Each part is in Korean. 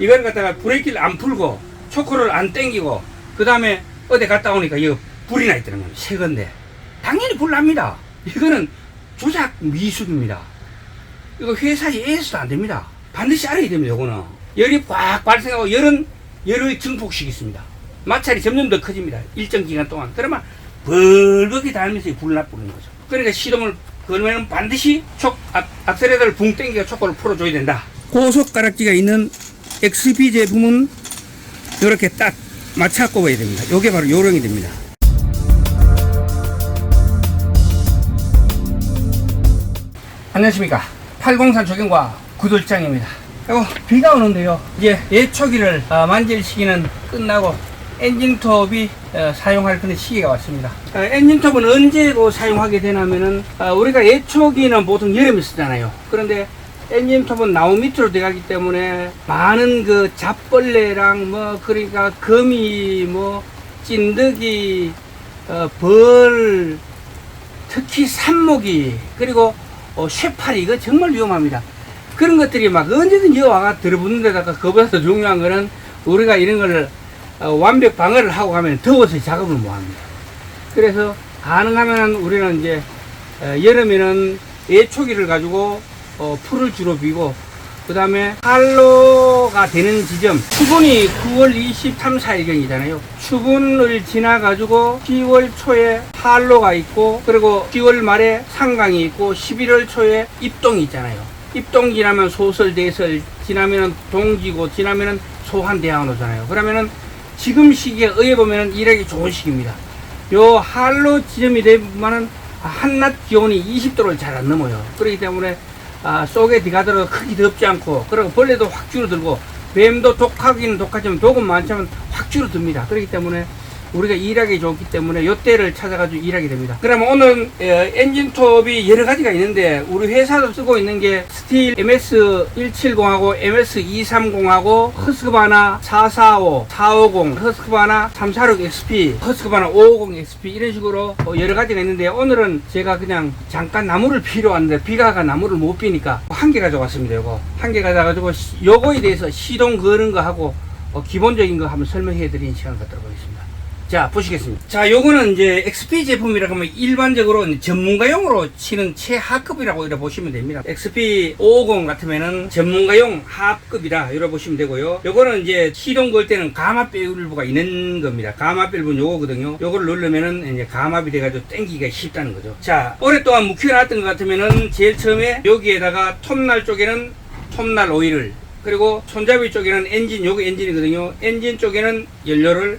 이걸 갖다가 브레이크를 안 풀고 초코를 안 땡기고 그 다음에 어디 갔다 오니까 이거 불이 나 있다는 겁니다. 새 건데 당연히 불 납니다. 이거는 조작 미숙입니다. 이거 회사에 애써도 안 됩니다. 반드시 알아야 됩니다. 이거는 열이 꽉 발생하고 열은 열을 증폭시키습니다. 마찰이 점점 더 커집니다. 일정 기간 동안 그러면 벌겋게 달면서 불 나쁘는 거죠. 그러니까 시동을 걸면 반드시 촉 악, 악셀레터를 붕 땡겨 초코를 풀어줘야 된다. 고속 가락지가 있는 XP 제품은 이렇게 딱 맞춰 꼽아야 됩니다. 이게 바로 요령이 됩니다. 안녕하십니까. 803 조경과 구돌장입니다. 그리고 비가 오는데요. 이제 예초기를 어, 만질 시기는 끝나고 엔진톱이 어, 사용할 그런 시기가 왔습니다. 어, 엔진톱은 언제 고 사용하게 되냐면은 어, 우리가 예초기는 보통 여름에 쓰잖아요. 그런데 엔진톱은 나무 밑으로 들어가기 때문에 많은 그 잡벌레랑 뭐 그러니까 거미 뭐 찐득이 어, 벌 특히 산모기 그리고 어, 쇠파리 이거 정말 위험합니다. 그런 것들이 막 언제든지 와가 들어붙는 데다가 그보다 더 중요한 거는 우리가 이런 걸 어, 완벽 방어를 하고 가면 더워서 작업을 못 합니다. 그래서 가능하면 우리는 이제 어, 여름에는 예초기를 가지고 어, 풀을 주로 비고 그 다음에 한로가 되는 지점. 추분이 9월 23, 4일경이잖아요. 추분을 지나가지고 10월 초에 한로가 있고 그리고 10월 말에 상강이 있고 11월 초에 입동이 있잖아요. 입동 지나면 소설 대설 지나면은 동지고 지나면은 소환대항로잖아요. 그러면은 지금 시기에 의해 보면은 일하기 좋은 시기입니다. 요 한로 지점이 되면은 한낮 기온이 20도를 잘 안 넘어요. 그렇기 때문에 아, 속에 디가더라도 크게 덥지 않고 그리고 벌레도 확 줄어들고 뱀도 독하기는 독하지만 독은 많지만 확 줄어듭니다. 그렇기 때문에 우리가 일하기 좋기 때문에 요때를 찾아가지고 일하게 됩니다. 그러면 오늘 에, 엔진톱이 여러 가지가 있는데 우리 회사도 쓰고 있는 게 스틸 MS170하고 MS230하고 허스크바나 445, 450, 허스크바나 346XP, 허스크바나 550XP 이런 식으로 어, 여러 가지가 있는데 오늘은 제가 그냥 잠깐 나무를 피러 왔는데 비가 가 나무를 못 피니까 한 개 가져왔습니다. 요거 한 개 가져가지고 시- 요거에 대해서 시동 거는 거 하고 어, 기본적인 거 한번 설명해 드리는 시간을 갖도록 하겠습니다. 자, 보시겠습니다. 자, 요거는 이제 XP 제품이라고 하면 일반적으로 전문가용으로 치는 최하급이라고 이렇게 보시면 됩니다. XP 550 같으면은 전문가용 하급이다. 이렇게 보시면 되고요. 요거는 이제 시동 걸 때는 감압 밸브가 있는 겁니다. 감압 밸브는 요거거든요. 요거를 누르면은 이제 감압이 돼가지고 땡기기가 쉽다는 거죠. 자, 오랫동안 묵혀놨던 것 같으면은 제일 처음에 여기에다가 톱날 쪽에는 톱날 오일을 그리고 손잡이 쪽에는 엔진, 요거 엔진이거든요. 엔진 쪽에는 연료를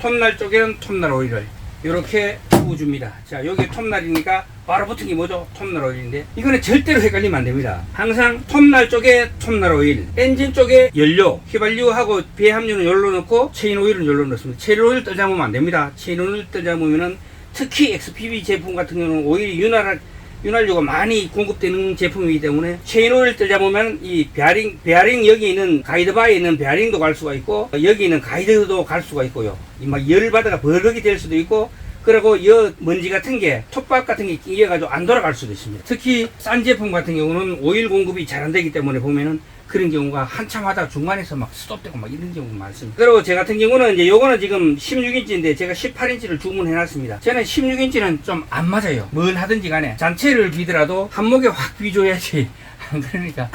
톱날 쪽에는 톱날 오일을 이렇게 부어줍니다. 자, 여기 톱날이니까 바로 붙은 게 뭐죠? 톱날 오일인데 이거는 절대로 헷갈리면 안 됩니다. 항상 톱날 쪽에 톱날 오일, 엔진 쪽에 연료, 휘발유하고 배합류는 열로 넣고 체인 오일은 열로 넣습니다. 체인 오일 보면 안 됩니다. 체인 오일 보면은 특히 XPB 제품 같은 경우는 오일이 윤활 윤활유가 많이 공급되는 제품이기 때문에 체인오일 뜨자 보면 이 베어링 베어링 여기 있는 가이드바에 있는 베어링도 갈 수가 있고 여기 있는 가이드도 갈 수가 있고요. 이 막 열받아가 버럭이 될 수도 있고 그리고 여 먼지 같은 게 톱밥 같은 게 끼어가지고 안 돌아갈 수도 있습니다. 특히 싼 제품 같은 경우는 오일 공급이 잘 안 되기 때문에 보면은 그런 경우가 한참 하다가 중간에서 막 스톱되고 막 이런 경우가 많습니다. 그리고 제 같은 경우는 이제 요거는 지금 16인치인데 제가 18인치를 주문해 놨습니다. 저는 16인치는 좀 안 맞아요. 뭘 하든지 간에 잔체를 비더라도 한목에 확 비줘야지. 그러니까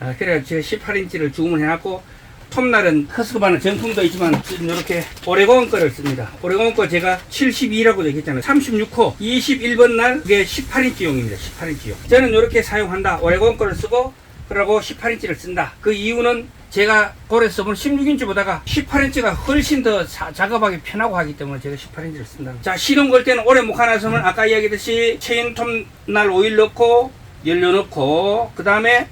아, 그래서 제가 18인치를 주문해 놨고 톱날은 허스크바는 정품도 있지만 지금 이렇게 오레곤 거를 씁니다. 오레곤 거 제가 72라고 얘기했잖아요. 36호 21번 날 그게 18인치용입니다. 18인치용. 저는 이렇게 사용한다. 오레곤 거를 쓰고 그러고 18인치를 쓴다. 그 이유는 제가 고래 써본 16인치보다가 18인치가 훨씬 더 사- 작업하기 편하고 하기 때문에 제가 18인치를 쓴다. 자, 시동 걸 때는 오래 못 가나서는 아까 이야기했듯이 체인 톱날 오일 넣고 연료 넣고 그 다음에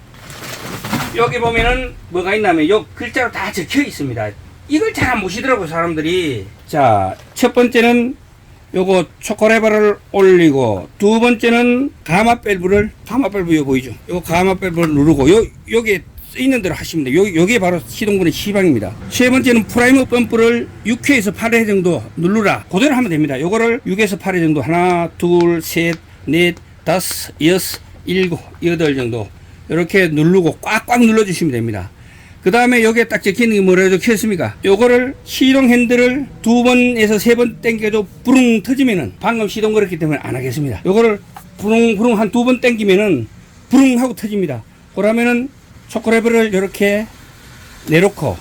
여기 보면은 뭐가 있냐면 요 글자로 다 적혀 있습니다. 이걸 잘 안 보시더라고요, 사람들이. 자, 첫 번째는 요거 초코레바를 올리고 두 번째는 가마 밸브를 가마 밸브 요 보이죠? 요 가마 밸브를 누르고 요 요게 쓰 있는 대로 하시면 돼요. 요 요게 바로 시동분의 시방입니다. 세 번째는 프라이머 펌프를 6회에서 8회 정도 누르라. 그대로 하면 됩니다. 요거를 6에서 8회 정도 하나, 둘, 셋, 넷, 다섯, 여섯, 일곱, 여덟 정도 이렇게 누르고 꽉꽉 눌러 주시면 됩니다. 그 다음에 여기에 딱 적혀있는 게 뭐라 적혀있습니까? 요거를 시동 핸들을 두 번에서 세번 당겨도 부릉 터지면은 방금 시동 걸었기 때문에 안 하겠습니다. 요거를 부릉 부릉 한 두번 당기면은 부릉 하고 터집니다. 그러면은 초코레버를 이렇게 내놓고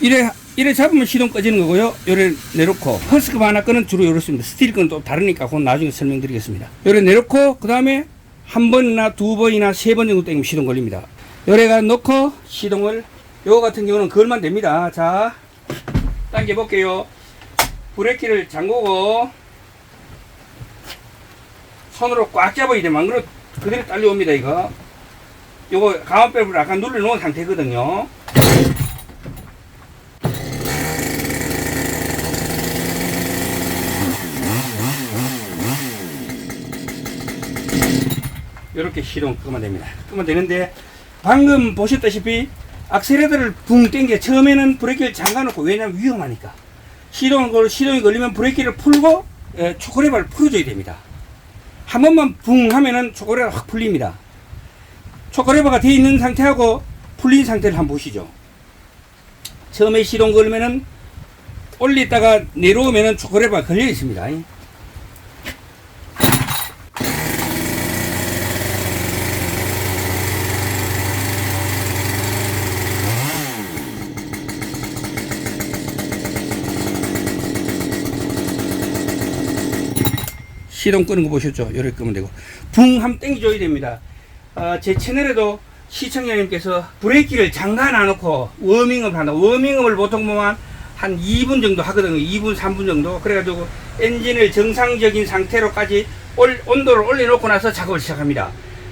이래 이래 잡으면 시동 꺼지는 거고요. 요래 내놓고 허스급 하나 끄는 주로 이렇습니다. 스틸 끈은 또 다르니까 그건 나중에 설명드리겠습니다. 요래 내놓고 그 다음에 한 번이나 두 번이나 세 번 정도 당기면 시동 걸립니다. 요래가 놓고 시동을 요거 같은 경우는 걸만 됩니다. 자 당겨 볼게요. 브레이크를 잠그고 손으로 꽉 잡아야 그러면 그대로 딸려옵니다 이거. 요거 가운빼를 아까 눌러놓은 상태거든요. 이렇게 시동 끄면 됩니다. 끄면 되는데 방금 보셨다시피 악셀레터를 붕 땡겨 처음에는 브레이크를 잠가놓고 왜냐면 위험하니까 시동을 걸 시동이 걸리면 브레이크를 풀고 에, 초코레바를 풀어줘야 됩니다. 한 번만 붕 하면은 초코레바가 확 풀립니다. 초코레바가 되어 있는 상태하고 풀린 상태를 한번 보시죠. 처음에 시동 걸면은 올리다가 내려오면은 초코레바가 걸려 있습니다. 시동 끄는 거 보셨죠? 요렇게 끄면 되고 붕 하면 땡겨줘야 됩니다. 어, 제 채널에도 시청자님께서 브레이크를 잠가 놔놓고 워밍업을 한다. 워밍업을 보통 보면 한 2분 정도 하거든요. 2분, 3분 정도. 그래가지고 엔진을 정상적인 상태로까지 올, 온도를 올려놓고 나서 작업을 시작합니다.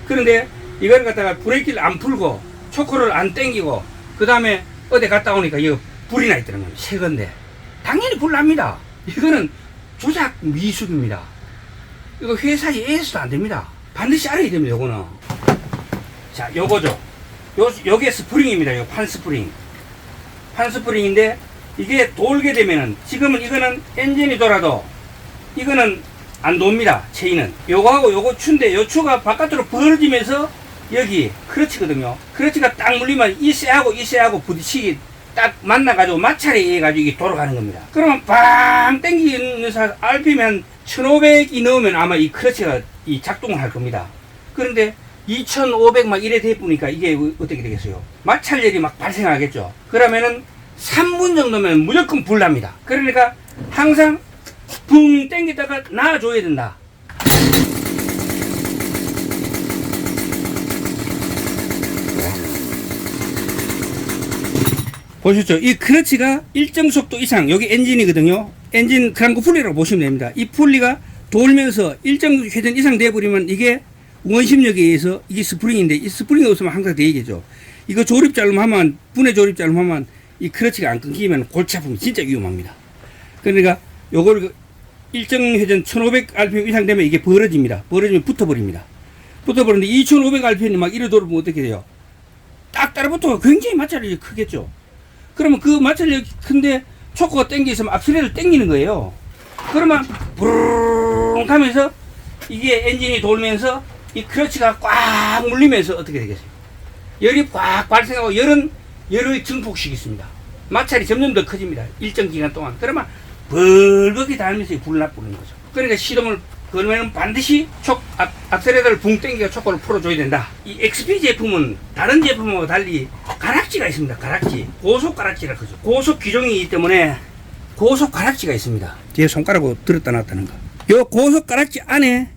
그런데 이걸 갖다가 브레이크를 안 풀고 초코를 안 땡기고 그 다음에 어디 갔다 오니까 이거 불이 나 겁니다. 새 건데. 당연히 불 납니다. 이거는 조작 미숙입니다. 이거 회사에 의해서도 안 됩니다. 반드시 알아야 됩니다, 요거는. 자, 요거죠. 요, 요게 스프링입니다. 요 판 스프링. 판 스프링인데, 이게 돌게 되면은, 지금은 이거는 엔진이 돌아도, 이거는 안 돕니다. 체인은. 요거하고 요거 추인데, 요 추가 바깥으로 벌어지면서, 여기 크러치거든요. 크러치가 딱 물리면 이 쇠하고 이 쇠하고 부딪히기 딱 만나가지고 마찰에 의해 가지고 이게 돌아가는 겁니다. 그러면 빵 땡기는 사 RPM 1500이 넣으면 아마 이 크러치가 이 작동을 할 겁니다. 그런데 2500 막 이래 돼 보니까 이게 어- 어떻게 되겠어요? 마찰열이 막 발생하겠죠. 그러면은 3분 정도면 무조건 불납니다. 그러니까 항상 붕 땡기다가 놔줘야 된다. 보셨죠? 이 크러치가 일정 속도 이상, 여기 엔진이거든요. 엔진 크랑크 풀리라고 보시면 됩니다. 이 풀리가 돌면서 일정 회전 이상 돼버리면 이게 원심력에 의해서 이게 스프링인데 이 스프링이 없으면 항상 되겠죠. 이거 조립 잘못하면, 분해 조립 잘못하면 이 크러치가 안 끊기면 골치 아프면 진짜 위험합니다. 그러니까 요걸 그 일정 회전 1500rpm 이상 되면 이게 벌어집니다. 벌어지면 붙어버립니다. 붙어버리는데 2500rpm이 막 이래 돌면 어떻게 돼요? 딱 따라붙어가 굉장히 마찰이 크겠죠. 그러면 그 마찰력이 큰데 초코가 땡겨 있으면 악셀레를 땡기는 거예요. 그러면 부르릉 하면서 이게 엔진이 돌면서 이 크러치가 꽉 물리면서 어떻게 되겠어요? 열이 꽉 발생하고 열은 열을 증폭시키습니다. 마찰이 점점 더 커집니다. 일정 기간 동안. 그러면 벌겋게 달면서 불 나쁘는 거죠. 그러니까 시동을 걸면 반드시 촉, 악, 악셀레터를 붕 땡겨 초코를 풀어줘야 된다. 이 XP 제품은 다른 제품하고 달리 가 락지가 있습니다. 가락지. 고속 가락지라 그러죠. 고속 규정이기 때문에 고속 가락지가 있습니다. 제 손가락으로 들었다 놨다는 거. 요 고속 가락지 안에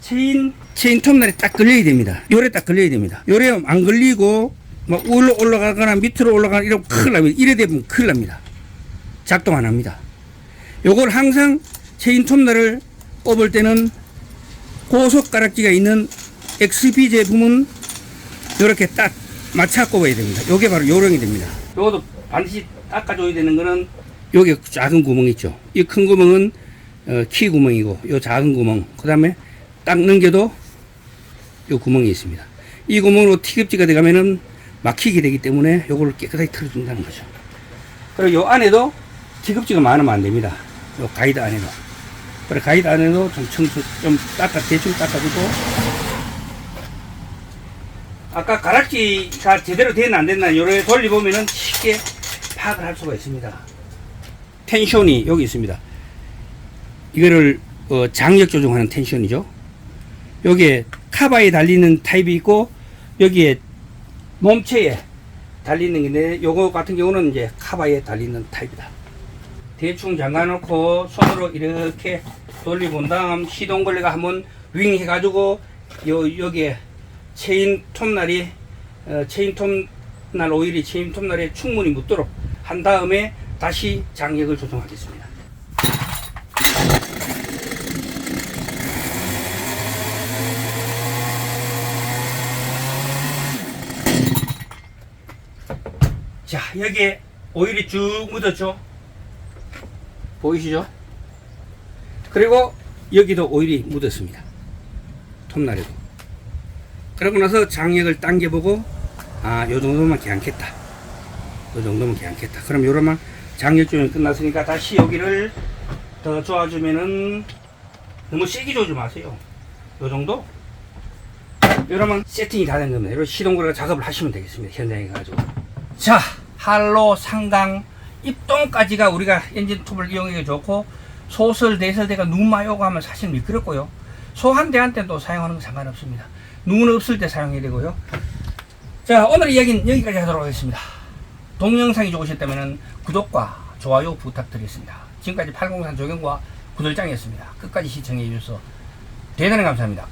체인, 체인 톱날이 딱 걸려야 됩니다. 요래 딱 걸려야 됩니다. 요래 안 걸리고 막 올라 올라가거나 밑으로 올라가거나 이러면 큰일 납니다. 이래 되면 큰일 납니다. 작동 안 합니다. 요걸 항상 체인 톱날을 뽑을 때는 고속 가락지가 있는 XP 제품은 이렇게 딱 맞춰 꼽아야 됩니다. 요게 바로 요령이 됩니다. 요것도 반드시 닦아줘야 되는 거는 요게 작은 구멍 있죠. 이 큰 구멍은 어, 키 구멍이고 요 작은 구멍 그 다음에 딱 넘겨도 요 구멍이 있습니다. 이 구멍으로 티급지가 들어가면은 막히게 되기 때문에 요거를 깨끗하게 털어준다는 거죠. 그리고 요 안에도 티급지가 많으면 안 됩니다. 요 가이드 안에도. 그래 가이드 안에도 좀 청소 좀 닦아 대충 닦아주고 아까 가락지가 제대로 됐나 안 됐나 요래 돌려보면은 쉽게 파악을 할 수가 있습니다. 텐션이 여기 있습니다. 이거를 어, 장력 조정하는 텐션이죠. 여기에 카바에 달리는 타입이 있고 여기에 몸체에 달리는 게인데 요거 같은 경우는 이제 카바에 달리는 타입이다. 대충 잠가놓고 손으로 이렇게 돌려본 다음 시동 걸레가 한번 윙 해가지고 요 여기에 체인 톱날이 어, 체인 톱날 오일이 체인 톱날에 충분히 묻도록 한 다음에 다시 장력을 조정하겠습니다. 자 여기에 오일이 쭉 묻었죠. 보이시죠? 그리고 여기도 오일이 묻었습니다. 톱날에도. 그러고 나서 장력을 당겨보고 아, 요 정도면 괜찮겠다. 요 정도면 괜찮겠다. 그럼 요러면 장력 조정이 끝났으니까 다시 여기를 더 조아주면은 너무 세게 조지 마세요. 요 정도? 이러면 세팅이 다 된 겁니다. 이런 시동거래 작업을 하시면 되겠습니다. 현장에 가지고. 자, 할로, 상강, 입동까지가 우리가 엔진 톱을 이용하기 좋고 소설, 대설대가 눈 많이 오고 하면 사실 미끄럽고요. 소 한 대한 대도 사용하는 건 상관없습니다. 눈 없을 때 사용해야 되고요. 자, 오늘 이야기는 여기까지 하도록 하겠습니다. 동영상이 좋으셨다면 구독과 좋아요 부탁드리겠습니다. 지금까지 803 조경과 구들장이었습니다. 끝까지 시청해 주셔서 대단히 감사합니다.